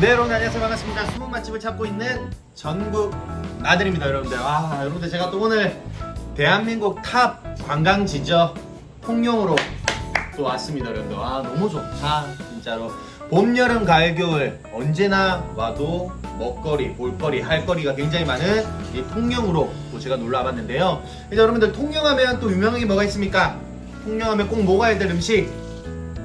네 여러분 안녕하세요. 반갑습니다. 숨은 맛집을 찾고 있는 전국 나들입니다 여러분들. 아 여러분들 제가 또 오늘 대한민국 탑 관광지죠? 통영으로 또 왔습니다 여러분들. 아 너무 좋다 진짜로. 봄 여름 가을 겨울 언제나 와도 먹거리 볼거리 할거리가 굉장히 많은 이 통영으로 또 제가 놀러 와봤는데요. 이제 여러분들 통영하면 또 유명한 게 뭐가 있습니까? 통영하면 꼭 먹어야 될 음식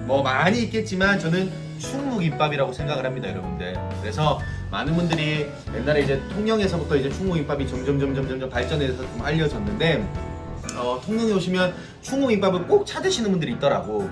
뭐 많이 있겠지만 저는 충무김밥이라고 생각을 합니다, 여러분들. 그래서 많은 분들이 옛날에 이제 통영에서부터 이제 충무김밥이 점점 점점 점점 발전해서 좀 알려졌는데 어, 통영에 오시면 충무김밥을 꼭 찾으시는 분들이 있더라고.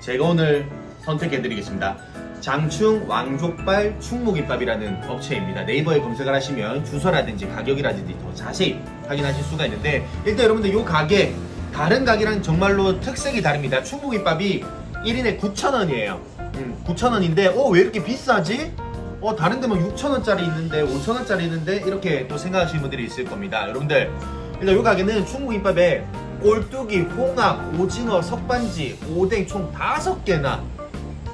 제가 오늘 선택해드리겠습니다. 장충 왕족발 충무김밥이라는 업체입니다. 네이버에 검색을 하시면 주소라든지 가격이라든지 더 자세히 확인하실 수가 있는데 일단 여러분들 이 가게 다른 가게랑 정말로 특색이 다릅니다. 충무김밥이 1인에 9,000원이에요. 음, 9,000원인데 어 왜 이렇게 비싸지? 어 다른 데면 6,000원짜리 있는데 5,000원짜리 있는데 이렇게 또 생각하시는 분들이 있을 겁니다. 여러분들 일단 이 가게는 충무김밥에 꼴뚜기, 홍합, 오징어, 석반지, 오뎅 총 5개나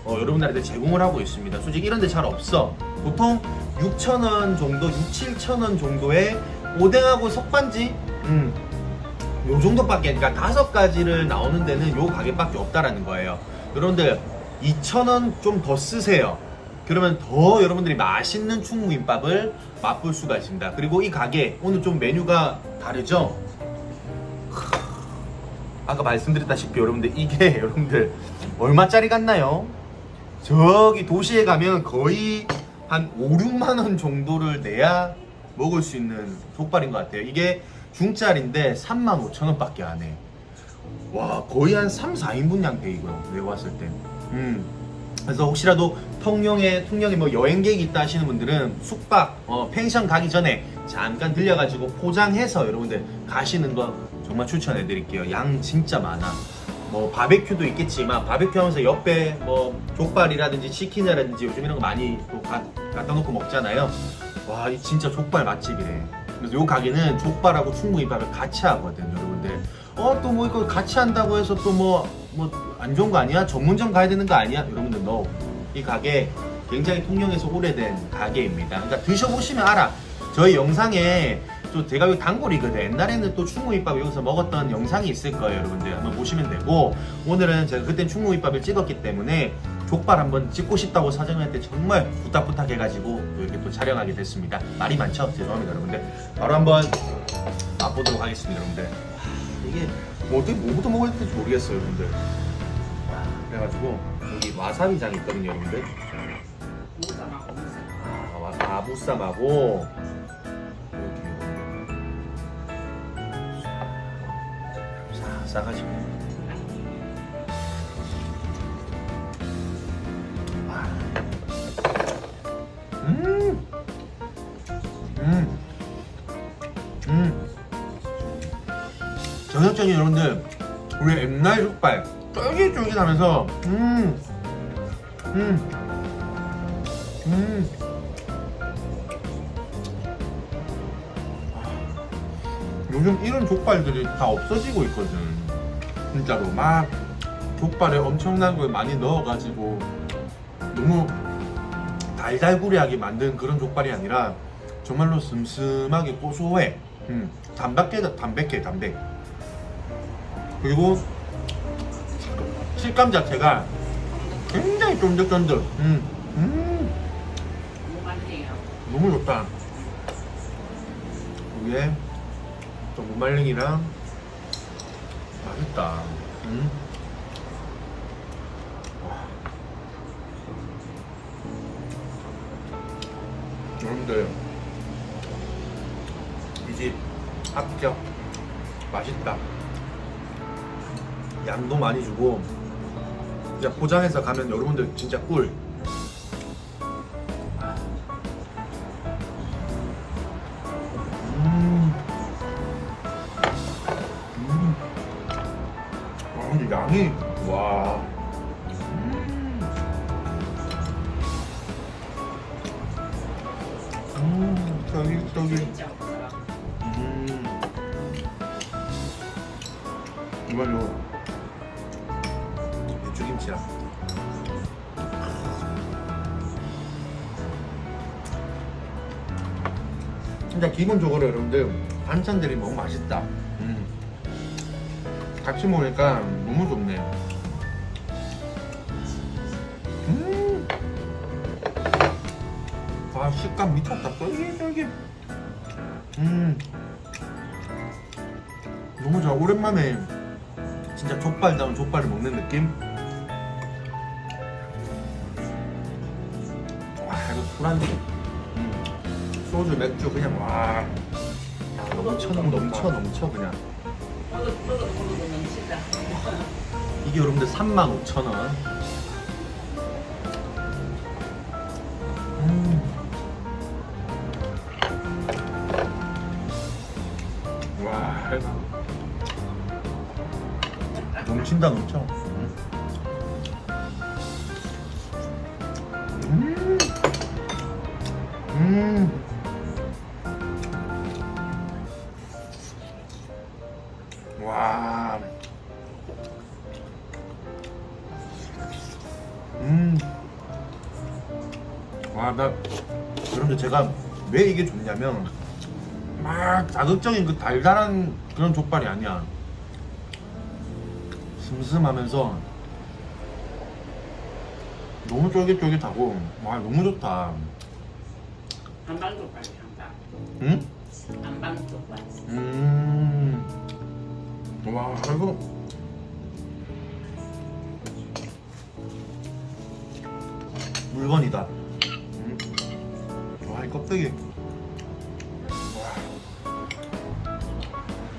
어, 여러분들한테 제공을 하고 있습니다. 솔직히 이런 데 잘 없어. 보통 6,000원 정도, 6, 7,000원 정도의 오뎅하고 석반지 음, 요 정도밖에 그러니까 다섯 가지를 나오는 데는 요 가게밖에 없다라는 거예요. 여러분들 2,000원 좀 더 쓰세요. 그러면 더 여러분들이 맛있는 충무김밥을 맛볼 수가 있습니다. 그리고 이 가게 오늘 좀 메뉴가 다르죠? 아까 말씀드렸다시피 여러분들 이게 여러분들 얼마짜리 같나요? 저기 도시에 가면 거의 한 5, 6만 원 정도를 내야 먹을 수 있는 족발인 것 같아요. 이게 중짜리인데 3만 5천 원밖에 안 해. 와 거의 한 3, 4인분 양 되고요. 내가 봤을 때. 음. 그래서 혹시라도 통영에 통영에 뭐 여행객이 있다 하시는 분들은 숙박 어, 펜션 가기 전에 잠깐 들려가지고 포장해서 여러분들 가시는 거 정말 추천해 드릴게요. 양 진짜 많아. 뭐 바베큐도 있겠지만 바베큐 하면서 옆에 뭐 족발이라든지 치킨이라든지 요즘 이런 거 많이 또 가- 갖다 놓고 먹잖아요. 와, 이 진짜 족발 맛집이래. 그래서 요 가게는 족발하고 충무김밥을 같이 하거든, 여러분들. 어, 또 뭐 이거 같이 한다고 해서 또뭐 뭐 안 좋은 거 아니야? 전문점 가야 되는 거 아니야? 여러분들 no. 이 가게 굉장히 통영에서 오래된 가게입니다. 그러니까 드셔보시면 알아. 저희 영상에 또 제가 여기 단골이거든. 옛날에는 또 충무김밥 여기서 먹었던 영상이 있을 거예요, 여러분들. 한번 보시면 되고 오늘은 제가 그땐 충무김밥을 찍었기 때문에 족발 한번 찍고 싶다고 사장님한테 정말 부탁 부탁 해가지고 또 이렇게 또 촬영하게 됐습니다. 말이 많죠? 죄송합니다, 여러분들. 바로 한번 맛보도록 하겠습니다, 여러분들. 하, 이게 뭐 어떻게 뭐부터 먹어야 될지 모르겠어요. 와, 그래가지고 여기 와사비장 있거든요, 여러분들. 아, 와, 아부쌈하고 이렇게 싹 싸가지고. 음, 음, 음. 저녁적인 여러분들 우리 옛날 족발 쫄깃쫄깃하면서 음, 음, 음. 요즘 이런 족발들이 다 없어지고 있거든. 진짜로 막 족발에 엄청난 걸 많이 넣어가지고 너무 달달구리하게 만든 그런 족발이 아니라 정말로 슴슴하게 고소해. 음, 담백해, 담백해, 담백. 그리고 식감 자체가 굉장히 쫀득쫀득. 음, 음, 너무 좋다. 위에 또 무말랭이랑 맛있다. 음. 와. 여러분들 이 집 합격 맛있다 양도 많이 주고 진짜 포장해서 가면 여러분들 진짜 꿀 음. 음. 아 근데 양이 와 음. 음, 저기, 저기. 음. 이걸로 배 추김치랑 진짜 기본적으로 여러분들 반찬들이 너무 맛있다. 음. 같이 먹으니까 너무 좋네. 음. 아 식감 미쳤다. 쫄깃쫄깃. 음. 너무 좋아. 오랜만에 진짜 족발다운 족발을 먹는 느낌. 음. 소주 맥주 그냥 와. 야, 넘쳐 넘쳐 넘쳐 그냥. 이게 여러분들 35,000원. 음. 와. 넘친다 넘쳐. 음. 음. 와, 나, 여러분들 제가 왜 이게 좋냐면, 막 자극적인 그 달달한 그런 족발이 아니야. 슴슴하면서, 너무 쫄깃쫄깃하고, 와, 너무 좋다. 한방 족발 한방. 응? 한방 족발. 음. 와, 이거. 물건이다. 이 껍데기. 와.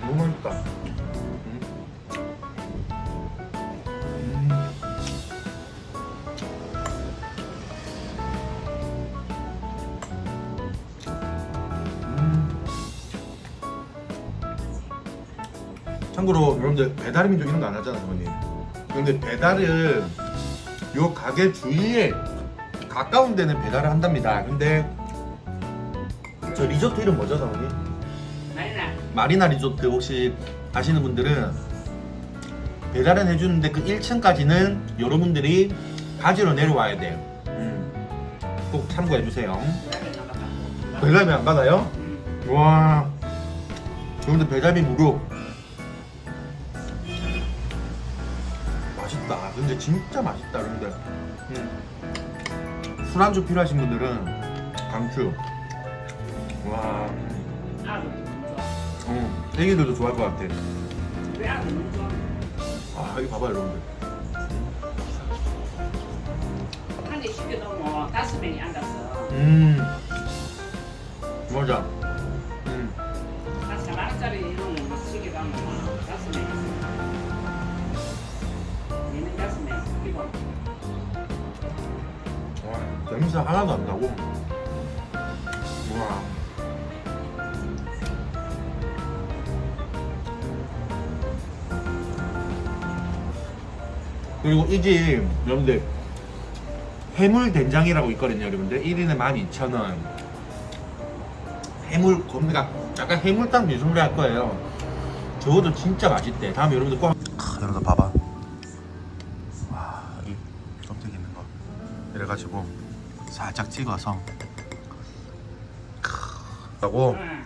너무 맛있다. 음. 음. 음. 참고로 여러분들 배달 민족 이런 거 안 하잖아 사모님 근데 배달을 요 가게 주위에 가까운 데는 배달을 한답니다 근데 저 리조트 이름 뭐죠 사모님? 나이나 마리나 리조트 혹시 아시는 분들은 배달은 해주는데 그 1층까지는 여러분들이 가지러 내려와야 돼요 음. 꼭 참고해 주세요 배달을 나가봐. 배달비 안 받아요? 음. 와 여러분들 배달비 무료 맛있다 근데 진짜 맛있다 여러분들 음. 술안주 필요하신 분들은 강추 와 좋아. 어, 애기들도 좋아할 것 같아? 아 이거 봐봐요 여러분들 한대 시켜놓으면 다섯 명이 앉았어. 음 맞아 음. 한 4만 원짜리 이런 거 시켜놓으면 다섯 명이 있어. 얘는 다섯 명 기본. 와 냄새 하나도 안 나고 그리고 이 집 여러분들 해물 된장이라고 있거든요 여러분들. 1인에 12,000원. 해물 겁니다 약간 해물탕 비슷하게 할 거예요. 저것도 진짜 맛있대. 다음에 여러분들 꼭 여러분들 봐봐. 와이 껍데기 있는 거. 이래가지고 살짝 찍어서. 하고. 응.